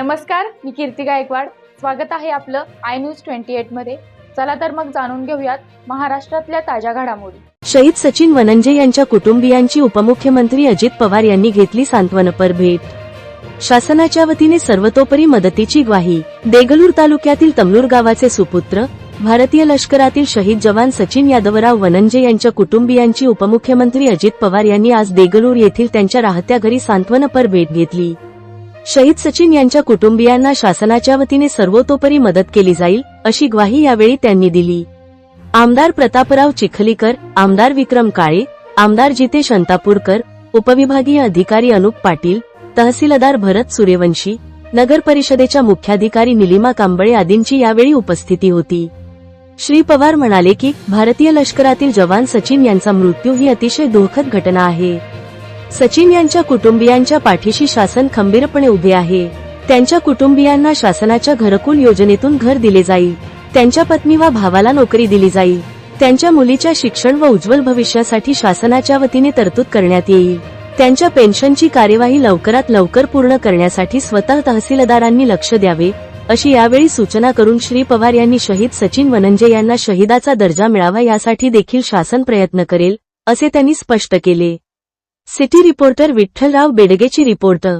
नमस्कार मी कीर्ती गायकवाड. स्वागत आहे आपलं आय न्यूज ट्वेंटी एटमध्ये. चला तर मग जाणून घेऊयात महाराष्ट्रातल्या ताज्या घडामोडी. शहीद सचिन वनंजे यांच्या कुटुंबियांची उपमुख्यमंत्री अजित पवार यांनी घेतली सांत्वनपर भेट. शासनाच्या वतीने सर्वतोपरी मदतीची ग्वाही. देगलूर तालुक्यातील तमलूर गावाचे सुपुत्र भारतीय लष्करातील शहीद जवान सचिन यादवराव वनंजे यांच्या कुटुंबियांची उपमुख्यमंत्री अजित पवार यांनी आज देगलूर येथील त्यांच्या राहत्या घरी सांत्वनपर भेट घेतली. शहीद सचिन यांच्या कुटुंबियांना शासनाच्या वतीने सर्वतोपरी मदत केली जाईल अशी ग्वाही यावेळी त्यांनी दिली. आमदार प्रतापराव चिखलीकर आमदार विक्रम काळे आमदार जितेश अंतापूरकर उपविभागीय अधिकारी अनुप पाटील तहसीलदार भरत सूर्यवंशी नगर परिषदेच्या मुख्याधिकारी निलिमा कांबळे आदींची यावेळी उपस्थिती होती. श्री पवार म्हणाले की भारतीय लष्करातील जवान सचिन यांचा मृत्यू ही अतिशय दुःखद घटना आहे. सचिन यांच्या कुटुंबियांच्या पाठीशी शासन खंबीरपणे उभे आहे. त्यांच्या कुटुंबियांना शासनाच्या घरकुल योजनेतून घर दिले जाईल त्यांच्या पत्नी व भावाला नोकरी दिली जाईल त्यांच्या मुलीच्या शिक्षण व उज्ज्वल भविष्यासाठी शासनाच्या वतीने तरतूद करण्यात येईल त्यांच्या पेन्शनची कार्यवाही लवकरात लवकर पूर्ण करण्यासाठी स्वतः तहसीलदारांनी लक्ष द्यावे अशी यावेळी सूचना करून श्री पवार यांनी शहीद सचिन वनंजे यांना शहीदाचा दर्जा मिळावा यासाठी देखील शासन प्रयत्न करेल असे त्यांनी स्पष्ट केले. सिटी रिपोर्टर विठ्ठलराव बेडगेची रिपोर्टर